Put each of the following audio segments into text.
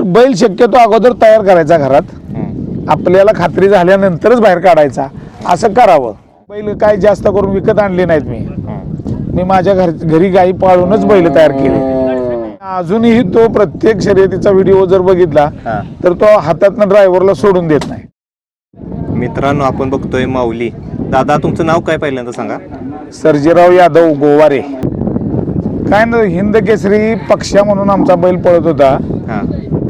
तर बैल शक्यतो अगोदर तयार करायचा घरात. आपल्याला खात्री झाल्यानंतरच बाहेर काढायचा. असं करावं. बैल काय जास्त करून विकत आणले नाहीत मी. मी माझ्या घर घरी गाई पाळूनच बैल तयार केले. अजूनही तो प्रत्येक शर्यतीचा व्हिडिओ जर बघितला हा. तर तो हातातनं ड्रायव्हरला सोडून देत नाही. मित्रांनो आपण बघतोय माऊली. दादा तुमचं नाव काय पहिल्यांदा सांगा? सर्जेराव यादव गोवारे. काय ना हिंद केसरी पक्षा म्हणून आमचा बैल पळत होता. हा.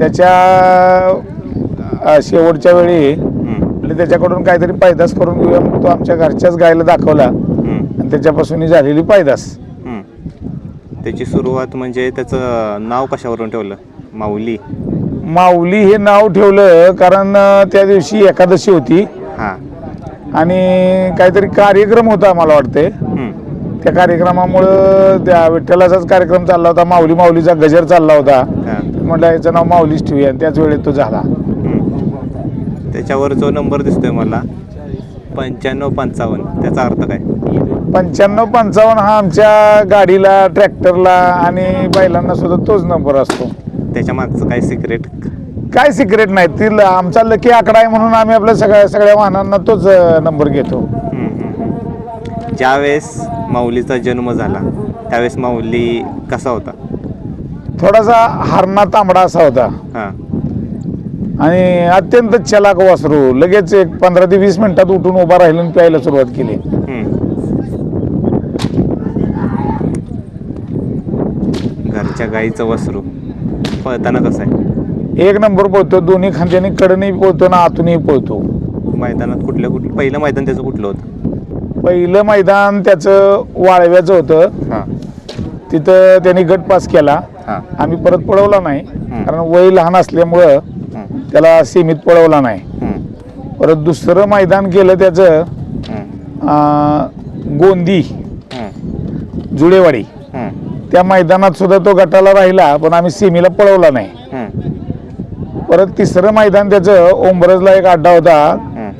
त्याच्या शेवटच्या वेळी. आणि त्याच्याकडून काहीतरी पैदास करून घेऊया मग तो आमच्या घरच्याच गायला दाखवला. आणि त्याच्यापासून ही झालेली हम्म. त्याची सुरुवात म्हणजे त्याचं नाव कशावरून ठेवलं माऊली माऊली हे नाव ठेवलं कारण त्या दिवशी एकादशी होती हा आणि काहीतरी कार्यक्रम होता मला वाटते. त्या कार्यक्रमामुळं त्या विठ्ठलाचाच कार्यक्रम चालला होता माऊली माऊलीचा गजर चालला होता. म्हटलं याचं नाव माऊलीच ठेवूया आणि त्याच वेळेत तो झाला. त्याच्यावर जो नंबर दिसतोय मला पंच्याण्णव पंचावन्न त्याचा अर्थ काय? पंच्याण्णव पंचावन्न हा आमच्या गाडीला ट्रॅक्टरला आणि बैलांना सुद्धा तोच नंबर असतो. त्याच्या मागचं काय सिक्रेट काय सिक्रेट नाही ती ल- आमचा लकी आकडा आहे म्हणून आम्ही आपल्या सगळ्या सगळ्या वाहनांना तोच नंबर घेतो. ज्यावेळेस माऊलीचा जन्म झाला. त्यावेळेस माऊली कसा होता? थोडासा हरणा तांबडा असा होता. हा. आणि अत्यंत चलाक वासरू. लगेच एक पंधरा ते वीस मिनिटात उठून उभा राहिलं आणि प्यायला सुरुवात केली. घरच्या गाईचं वसरू. पळताना कसं आहे? एक नंबर पळतो. दोन्ही खांद्याने कडनही पळतो ना आतूनही पळतो. मैदानात कुठल्या कुठलं पहिलं मैदान त्याचं कुठलं होतं? पहिलं मैदान त्याचं वाळव्याचं होतं हां तिथं त्यांनी गट पास केला हां आम्ही परत पळवला नाही कारण वय लहान असल्यामुळं हम्म. त्याला सीमित पळवला नाही हम्म. परत दुसरं मैदान केलं त्याचं हम्म. अं, गोंदी हम्म. जुळेवाडी हम्म. त्या मैदानात सुद्धा तो गटाला राहिला पण आम्ही सीमीला पळवला नाही हम्म. परत तिसरं मैदान त्याचं ओंबरजला एक अड्डा होता हम्म.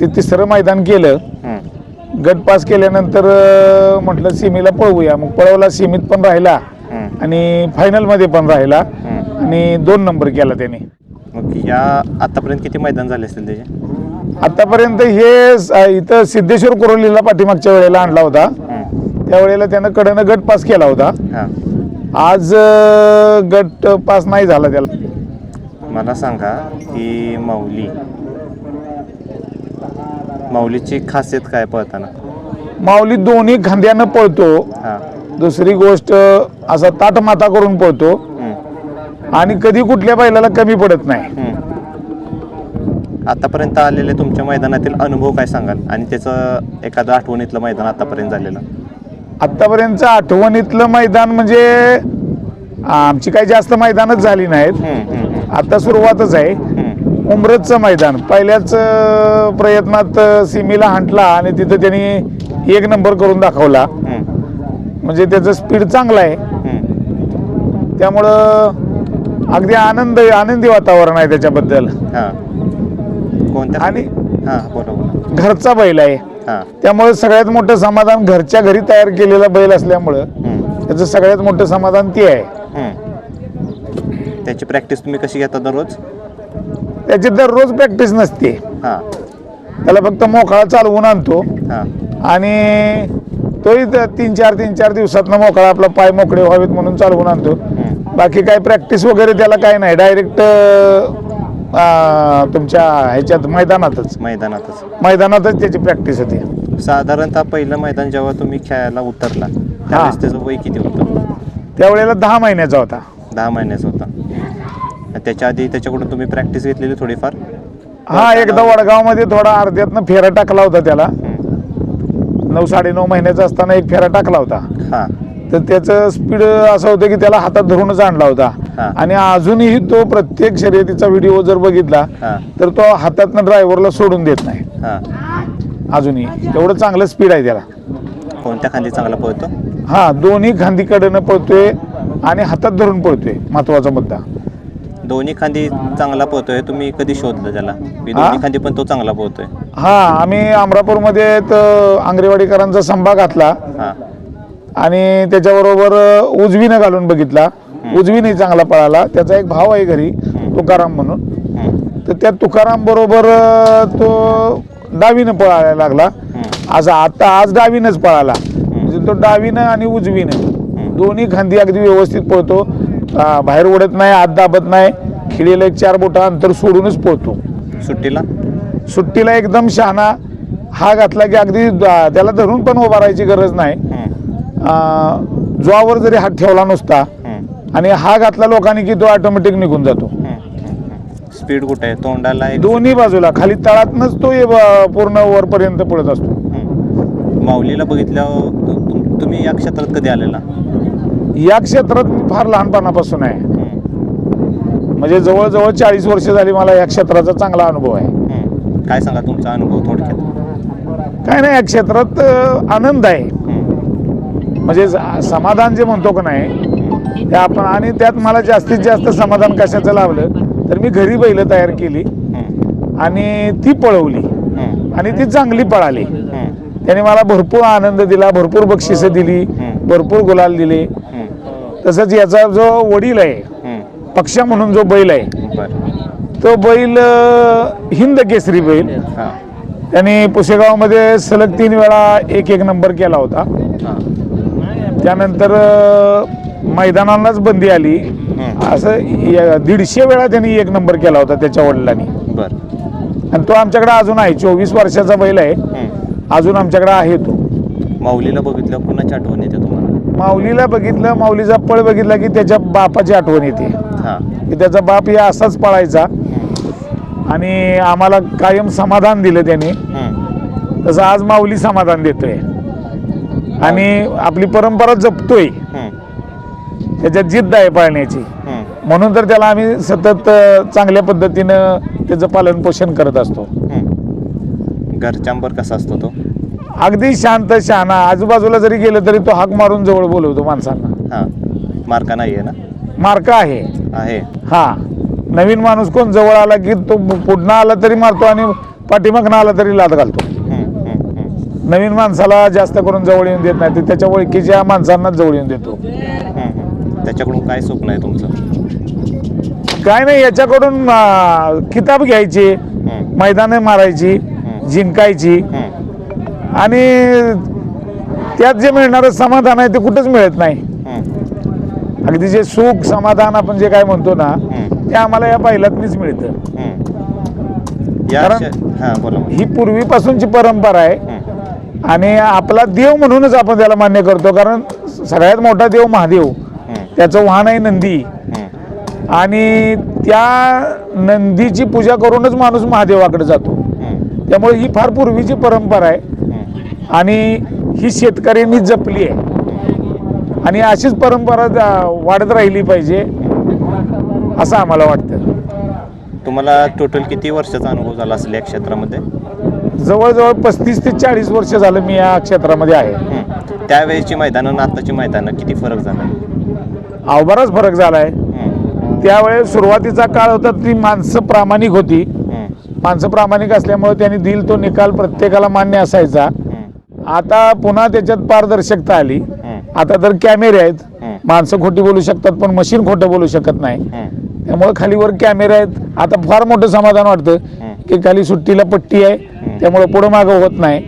ते तिसरं मैदान केलं. गट पास केल्यानंतर अं, म्हटलं सीमीला पळवूया. मग पळवला सीमीत पण राहिला. आणि फायनलमध्ये पण राहिला. आणि दोन नंबर केला त्याने. मग या आतापर्यंत किती मैदान झाले असतील त्याचे? आतापर्यंत हे स- इथं सिद्धेश्वर कुरोलीला पाठीमागच्या वेळेला आणला होता. त्यावेळेला त्यानं कडनं गट पास केला होता. हां. आज अं, गट पास नाही झाला त्याला. मला सांगा की माऊली माऊलीची खासियत काय पळताना? माऊली दोन्ही खांद्यानं पळतो. हां. दुसरी गोष्ट असा ताट माता करून पळतो. हम्म. आणि कधी कुठल्या बैलाला कमी पडत नाही. हम्म. आतापर्यंत आलेले तुमच्या मैदानातील अनुभव काय सांगाल? आणि त्याचं एखादं आठवणीतलं मैदान आतापर्यंत झालेलं? आतापर्यंतचं आठवणीतलं मैदान म्हणजे आमची काही जास्त मैदानच झाली नाहीत. हम्म, हम्म, आता सुरुवातच आहे. उमरतचं मैदान. पहिल्याच प्रयत्नात सीमेला हांटला आणि तिथं त्यांनी एक नंबर करून दाखवला. म्हणजे त्याचं स्पीड चांगलं आहे. त्यामुळं अगदी आनंद आनंदी वातावरण आहे त्याच्याबद्दल. हां. आणि हां घरचा बैल आहे. हां. त्यामुळे सगळ्यात मोठं समाधान घरच्या घरी तयार केलेला बैल असल्यामुळं त्याचं सगळ्यात मोठं समाधान ते आहे. त्याची प्रॅक्टिस तुम्ही कशी घेता दररोज? त्याची दररोज प्रॅक्टिस नसते. हां. त्याला फक्त मोकळा चालवून आणतो. हां. आणि तोही त- तीन चार तीन चार दिवसात मोकळा आपला पाय मोकळे व्हावेत म्हणून चालवून आणतो. बाकी काय प्रॅक्टिस वगैरे त्याला काय नाही. डायरेक्ट तुमच्या ह्याच्यात मैदानातच. मैदानातच. मैदानातच त्याची प्रॅक्टिस होते. साधारणतः पहिलं मैदान जेव्हा तुम्ही खेळायला उतरला त्यावेळेस त्याचं वय किती होतं? त्यावेळेला दहा महिन्याचा होता. दहा महिन्याचं होतं. त्याच्या आधी त्याच्याकडून तुम्ही प्रॅक्टिस घेतलेली थोडीफार? हा एकदा वडगावमध्ये थोडा अर्ध्यातनं फेरा टाकला होता त्याला. नऊ साडेनऊ महिन्याचा असताना एक फेरा टाकला होता. हां. तर त्याचं स्पीड असं होतं की त्याला हातात धरूनच आणला होता. आणि अजूनही तो प्रत्येक शर्यतीचा व्हिडिओ जर बघितला तर तो हातातनं ड्रायव्हरला सोडून देत नाही. अजूनही. एवढं चांगलं स्पीड आहे त्याला. कोणत्या खांदी चांगला पळतो? हा दोन्ही खांदीकडनं पळतोय आणि हातात धरून पळतोय महत्त्वाचा मुद्दा. दोन्ही खांदी चांगला पोहतोय तुम्ही कधी शोधलं त्याला? दोन्ही खांदी पण तो चांगला पोहतोय. हा आम्ही अमरापूरमध्ये आंगरेवाडीकरांचा संभा घातला. हां. आणि त्याच्याबरोबर उजवीनं घालून बघितला. उजवीने चांगला पळाला. त्याचा एक भाव आहे घरी तुकाराम म्हणून. तर त्या तुकाराम बरोबर तो डावीनं पळायला लागला. आज आता आज डावीनच पळाला. म्हणजे तो डावीनं आणि उजवीनं. दोन्ही खांदी अगदी व्यवस्थित पळतो. बाहेर उडत नाही आत दाबत नाही. खिळीला एक चार बोटा अंतर सोडूनच पळतो. सुट्टीला? सुट्टीला एकदम शहाणा. हा घातला की अगदी त्याला धरून पण उभा राहायची गरज नाही. ज्वावर जरी हात ठेवला नुसता. आणि हा घातला लोकांनी की तो ऑटोमॅटिक निघून जातो. स्पीड कुठे आहे? तोंडाला एक दोन्ही बाजूला. खाली तळातनच तो ये पूर्ण वरपर्यंत पळत असतो. माऊलीला बघितल्यावर तुम- तुम्ही या क्षेत्रात कधी आलेला? या क्षेत्रात मी फार लहानपणापासून आहे. म्हणजे जवळजवळ चाळीस वर्ष झाली मला या क्षेत्राचा चांगला अनुभव आहे. काय सांगा तुमचा अनुभव थोडक्यात काय नाही या क्षेत्रात अं, आनंद आहे. म्हणजे स- समाधान जे म्हणतो का नाही ते आपण आणि त्यात मला जास्तीत जास्त समाधान कशाचं लाभलं तर मी घरी बैल तयार केली. आणि ती पळवली. आणि ती चांगली पळाली. त्याने मला भरपूर आनंद दिला भरपूर बक्षिसं दिली. भरपूर गुलाल दिले. तसंच याचा जो वडील आहे. पक्षा म्हणून जो बैल आहे तो बैल हिंद केसरी बैल. त्यांनी पुसेगावमध्ये सलग तीन वेळा एक एक नंबर केला होता. त्यानंतर मैदानालाच बंदी आली. असं य- दीडशे वेळा त्यांनी एक नंबर केला होता त्याच्या वडिलांनी. बरं. आणि तो आमच्याकडे अजून आहे चोवीस वर्षाचा बैल आहे. अजून आमच्याकडे आहे तो. माऊलीला बघितल्यावर कुणाची आठवण येते माऊलीला बघितलं माऊलीचा पळ बघितला की त्याच्या बापाची आठवण येते. हां. की त्याचा बाप या असाच पळायचा. आणि आम्हाला कायम समाधान दिलं त्याने. तसं आज माऊली समाधान देतोय. आणि आपली परंपरा जपतोय. त्याच्यात जिद्द आहे पाळण्याची. म्हणून तर त्याला आम्ही सतत चांगल्या पद्धतीनं त्याचं पालन पोषण करत असतो. हम्म. घरच्यांबर कसा असतो तो? अगदी शांत शहाणा आजूबाजूला जरी गेलं तरी तो हाक मारून जवळ बोलवतो माणसांना हां मार्का नाही आहे ना मार्क आहे आहे हा नवीन माणूस कोण जवळ आला की तो पुढनं आला तरी मारतो आणि पाठीमागनं आला तरी लाद घालतो हम्म. हम्म. हम्म. नवीन माणसाला जास्त करून जवळ येऊन देत नाही ते त्याच्या ओळखीच्या माणसांनाच जवळ येऊन देतो हम्म. त्याच्याकडून काय स्वप्न आहे तुमचं काय नाही याच्याकडून अं, किताब घ्यायची. मैदानं मारायची जिंकायची. आणि त्यात जे मिळणारं समाधान आहे ते कुठंच मिळत नाही. अगदी जे सुख समाधान आपण जे काय म्हणतो ना. ते आम्हाला या बैलातनीच मिळतं कारण- हां पूर्वीपासूनची परंपरा आहे. आणि आपला देव म्हणूनच आपण त्याला मान्य करतो कारण सगळ्यात मोठा देव महादेव. त्याचं वाहन आहे नंदी. आणि त्या नंदीची पूजा करूनच माणूस महादेवाकडे जातो. त्यामुळे ही फार पूर्वीची परंपरा आहे. आणि ही शेतकऱ्यांनी जपली आहे आणि अशीच परंपरा वाढत राहिली पाहिजे असं आम्हाला वाटतं तुम्हाला टोटल किती वर्षाचा अनुभव झाला असेल या क्षेत्रामध्ये जवळजवळ पस्तीस ते चाळीस वर्ष झालं मी या क्षेत्रामध्ये आहे. त्यावेळेची मैदानं आणि आत्ताची मैदानं किती फरक झाला अवबराच फरक झाला आहे. त्यावेळेस सुरुवातीचा काळ होता ती माणसं प्रामाणिक होती. माणसं प्रामाणिक असल्यामुळे त्यांनी दिल तो निकाल प्रत्येकाला मान्य असायचा. आता पुन्हा त्याच्यात पारदर्शकता आली. आता तर कॅमेरे आहेत. माणसं खोटी बोलू शकतात पण मशीन खोटं बोलू शकत नाही. त्यामुळे खालीवर कॅमेरे आहेत. आता फार मोठं समाधान वाटतं की खाली सुट्टीला पट्टी आहे. त्यामुळे पुढं मागं होत नाही.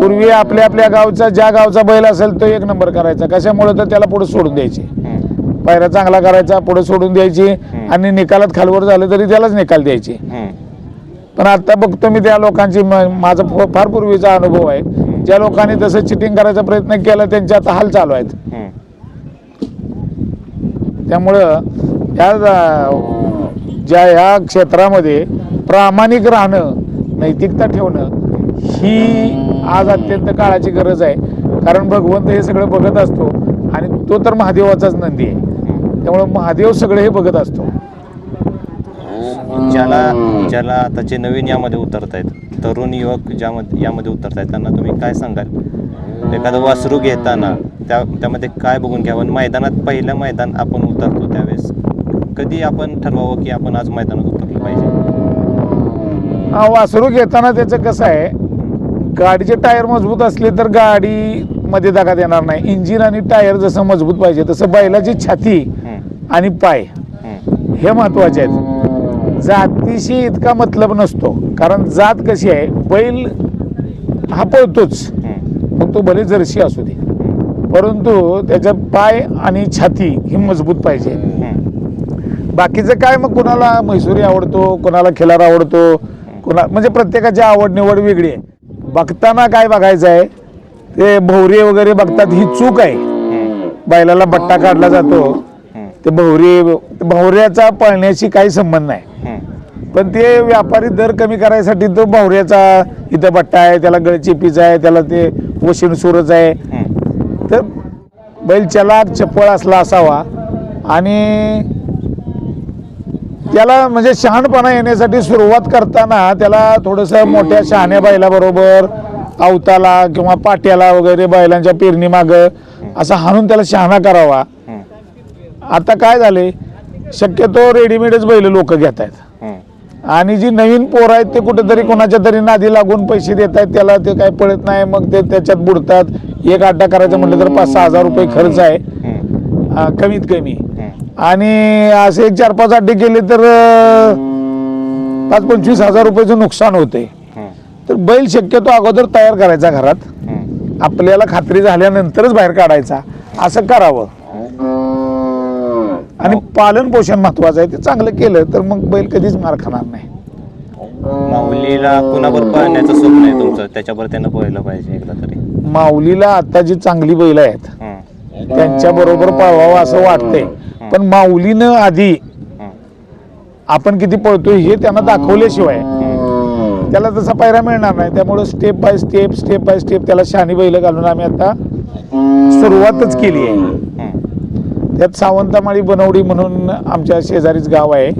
पूर्वी आपल्या आपल्या गावचा ज्या गावचा बैल असेल तो एक नंबर करायचा. कशामुळे तर त्याला पुढे सोडून द्यायचे. पायरा चांगला करायचा पुढे सोडून द्यायची आणि निकालात खालवर झालं तरी त्यालाच निकाल द्यायचे. पण आता बघतो मी त्या लोकांची. माझा फार पूर्वीचा अनुभव आहे. ज्या लोकांनी तसं चिटिंग करायचा प्रयत्न केला त्यांचे आता हाल चालू आहेत. त्यामुळं या ज्या ह्या क्षेत्रामध्ये प्रामाणिक राहणं नैतिकता ठेवणं ही आज अत्यंत काळाची गरज आहे. कारण भगवंत हे सगळं बघत असतो आणि तो तर महादेवाचाच नंदी आहे. त्यामुळं महादेव सगळं हे बघत असतो. ज्याला ज्याला आताचे नवीन यामध्ये उतरत आहेत तरुण युवक ज्यामध्ये यामध्ये उतरत आहेत त्यांना तुम्ही काय सांगाल? एखादं वासरू घेताना त्या त्यामध्ये काय बघून घ्यावं? मैदानात पहिलं मैदान आपण उतरतो त्यावेळेस कधी आपण ठरवावं की आपण आज मैदानात उतरलं पाहिजे? हा, वासरू घेताना त्याचं कसं आहे गाडीचे टायर मजबूत असले तर गाडी मध्ये दगात येणार नाही. इंजिन आणि टायर जसं मजबूत पाहिजे तसं बैलाची छाती. आणि पाय. हे महत्त्वाचे आहेत. जातीशी इतका मतलब नसतो. कारण जात कशी आहे? बैल हा पळतोच. मग तो भले जर्सी असू दे. परंतु त्याच्या पाय आणि छाती ही मजबूत पाहिजे. बाकीचं काय मग कोणाला म्हैसुरी आवडतो कोणाला खिलार आवडतो कोणा म्हणजे प्रत्येकाची आवड निवड वेगळी आहे. बघताना काय बघायचं आहे? ते भोवरे वगैरे बघतात ही चूक आहे. बैलाला बट्टा काढला जातो. ते भोवरे भोवऱ्याचा पळण्याशी काही संबंध नाही. पण ते व्यापारी दर कमी करायसाठी तो भोवऱ्याचा इथं बट्टा आहे त्याला गळचिपीचा आहे त्याला ते वशीन सुरच आहे. तर बैल चलाक चप्पळ असला असावा आणि त्याला म्हणजे शहाणपणा येण्यासाठी सुरुवात करताना त्याला थोडंसं मोठ्या शहाण्या बैलाबरोबर अवताला किंवा पाट्याला वगैरे बैलांच्या पेरणी मागं असं हाणून त्याला शहाणा करावा. आता काय झाले शक्यतो रेडीमेडच बैल लोक घेत आहेत. आणि जी नवीन पोरं आहेत ते कुठेतरी कोणाच्या तरी नादी लागून पैसे देत आहेत त्याला ते काय पळत नाही मग ते त्याच्यात बुडतात. एक अड्डा करायचं म्हटलं तर पाच सहा हजार रुपये खर्च आहे. कमीत कमी. आणि असे एक चार पाच अड्डे केले तर पाच पंचवीस हजार रुपयाचं नुकसान होते. तर बैल शक्यतो अगोदर तयार करायचा घरात. आपल्याला खात्री झाल्यानंतरच बाहेर काढायचा. असं करावं. आणि पालन पोषण महत्वाचं आहे ते चांगलं केलं तर मग बैल कधीच मार खाणार नाही माऊलीला कुणावर पळण्याचं स्वप्न आहे तुमचं त्याच्यावर त्यानं पाहिजे एकदा तरी माऊलीला आता जी चांगली बैल आहेत. त्यांच्या बरोबर पळवावं असं वाटतंय पण माऊलीनं आधी. आपण किती पळतोय हे त्यांना दाखवल्याशिवाय. त्याला तसा पायरा मिळणार नाही त्यामुळे step by step step by step त्याला शहाणी बैल घालून आम्ही आता सुरुवातच केली आहे. त्यात सावंतमाळी बनवडी म्हणून आमच्या शेजारीच गाव आहे.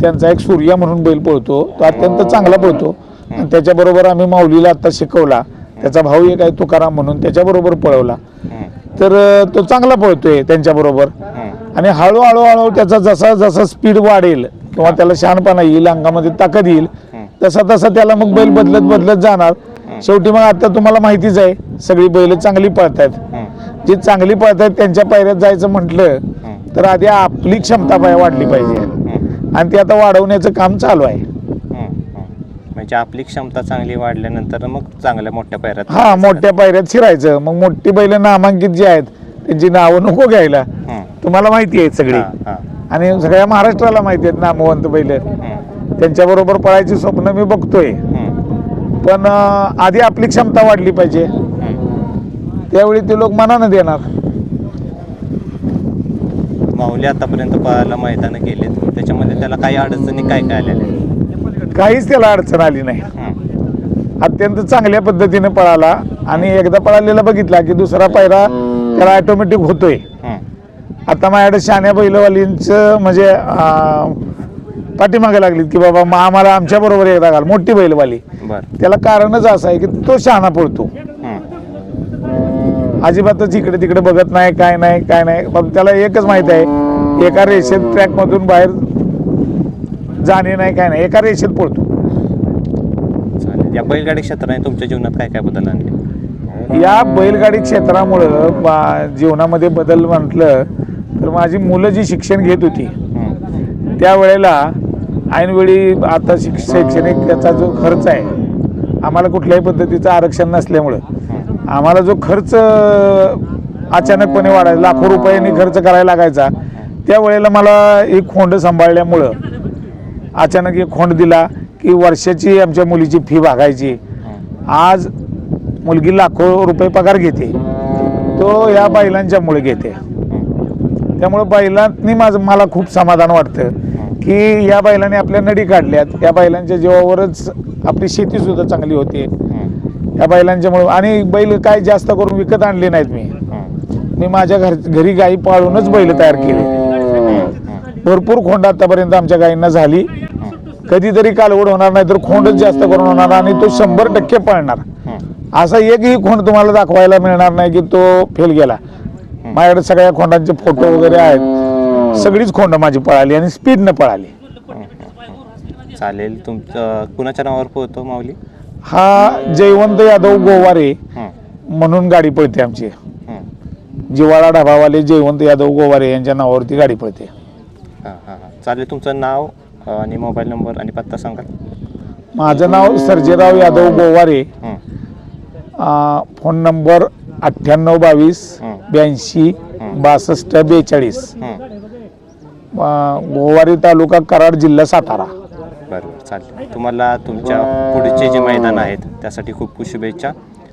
त्यांचा एक सूर्या म्हणून बैल पळतो. तो अत्यंत चांगला पळतो. आणि त्याच्याबरोबर आम्ही माऊलीला आता शिकवला. त्याचा भाऊ एक आहे तुकाराम म्हणून त्याच्याबरोबर पळवला. तर तो चांगला पळतोय त्यांच्याबरोबर. आणि हळूहळू हळू त्याचा जसा जसा स्पीड वाढेल किंवा त्याला शहाणपणा येईल अंगामध्ये ताकद येईल तसा तसा त्याला मग बैल बदलत बदलत जाणार. शेवटी मग आता तुम्हाला माहितीच आहे सगळी बैल चांगली पळतायत. जी चांगली पळतायत त्यांच्या पायऱ्यात जायचं म्हटलं. तर आधी आपली क्षमता पाय वाढली पाहिजे. आणि ती आता वाढवण्याचं काम चालू आहे. म्हणजे आपली क्षमता चांगली वाढल्यानंतर मग चांगल्या मोठ्या पायऱ्यात हा मोठ्या पायऱ्यात शिरायचं मग मोठी बैल नामांकित जी आहेत त्यांची नावं नको घ्यायला. तुम्हाला माहिती आहेत सगळी. आणि सगळ्या महाराष्ट्राला माहिती आहेत नामवंत बैल हम्म. त्यांच्याबरोबर पळायची स्वप्न मी बघतोय. पण आधी आपली क्षमता वाढली पाहिजे. त्यावेळी ते लोक मनानं देणार माऊली आतापर्यंत पळायला मैदान गेलेत त्याच्यामध्ये त्याला काही अडचणी काय काय आलेल्या आहेत? काहीच त्याला अडचण आली नाही. अत्यंत चांगल्या पद्धतीने पळाला आणि एकदा पळालेला बघितला की दुसरा पायरा त्याला ऑटोमॅटिक होतोय. आता माझ्याकडे शान्या बैलवालींचं म्हणजे अं, पाठीमागे लागलीत की बाबा मग आम्हाला आमच्या बरोबर एकदा घाल मोठी बैलवाली बर त्याला कारणच असं आहे की तो शहाणा पळतो. अजिबातच इकडे तिकडे बघत नाही काय नाही काय नाही पण त्याला एकच माहीत आहे एका रेषेत ट्रॅक मधून बाहेर जाणे नाही काय नाही एका रेषेत पळतो चालेल या बैलगाडी क्षेत्राने तुमच्या जीवनात काय काय बदल आणले या बैलगाडी क्षेत्रामुळं बा- जीवनामध्ये बदल म्हटलं तर माझी मुलं जी शिक्षण घेत होती. त्यावेळेला ऐनवेळी आता शिक शैक्षणिक त्याचा जो खर्च आहे आम्हाला कुठल्याही पद्धतीचं आरक्षण नसल्यामुळं. आम्हाला जो खर्च अचानकपणे वाढायचा लाखो रुपयांनी खर्च करायला लागायचा त्यावेळेला मला एक खोंड सांभाळल्यामुळं अचानक एक खोंड दिला की वर्षाची आमच्या मुलीची फी भागायची. आज मुलगी लाखो रुपये पगार घेते. तो या बैलांच्यामुळे घेते. त्यामुळं बैलांनी माझं मला खूप समाधान वाटतं की या बैलांनी आपल्या नडी काढल्यात. या बैलांच्या जीवावरच आपली शेतीसुद्धा चांगली होते. या बैलांच्यामुळे आणि बैल काय जास्त करून विकत आणले नाहीत मी. मी माझ्या घर घरी गाई पाळूनच बैल तयार केले. भरपूर खोंड आतापर्यंत आमच्या गायींना झाली. कधीतरी कालवड होणार नाही तर खोंडच जास्त करून होणार आणि तो शंभर टक्के पळणार. असा एकही खोंड तुम्हाला दाखवायला मिळणार नाही की तो फेल गेला. माझ्याकडे सगळ्या खोंडांचे फोटो वगैरे आहेत. सगळीच खोंड माझी पळाली आणि स्पीडनं पळाली. चालेल. तुमचं कुणाच्या नावावर पोहतो माऊली? हा जयवंत यादव गोवारे. म्हणून गाडी पळते आमची. जिवाळा ढाबावाले जयवंत यादव गोवारे यांच्या नावावरती गाडी पळते हां हां हां चालेल तुमचं नाव अ, आणि मोबाईल नंबर आणि पत्ता सांगाल माझं नाव सर्जेराव यादव गोवारे हं, फोन नंबर अठ्ठ्याण्णव बावीस. ब्याऐंशी बासष्ट बेचाळीस हं. गोवारी तालुका कराड जिल्हा सातारा चालेल तुम्हाला तुमच्या पुढचे जे मैदान आहेत त्यासाठी खूप खूप शुभेच्छा.